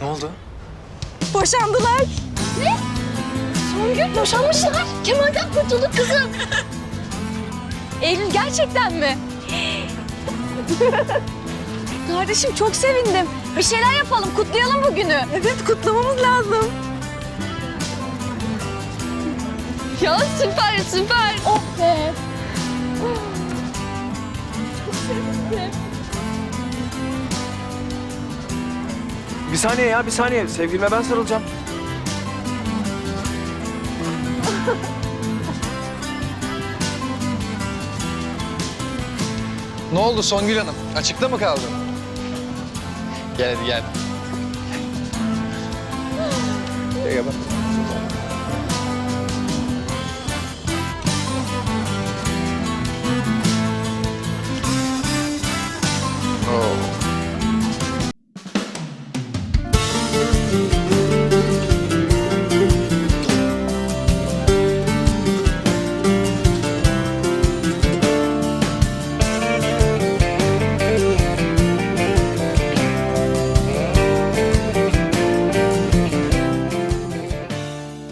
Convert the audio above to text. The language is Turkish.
Ne oldu? Boşandılar. Songül boşanmışlar. Kemal'den kurtulduk kızım. Eylül gerçekten mi? Kardeşim çok sevindim. Bir şeyler yapalım, kutlayalım bugünü. Evet, kutlamamız lazım. Ya süper süper. Bir saniye ya bir saniye. Sevgilime ben sarılacağım. Ne oldu Songül Hanım? Açıkta mı kaldın? Gel hadi gel. Gel bak.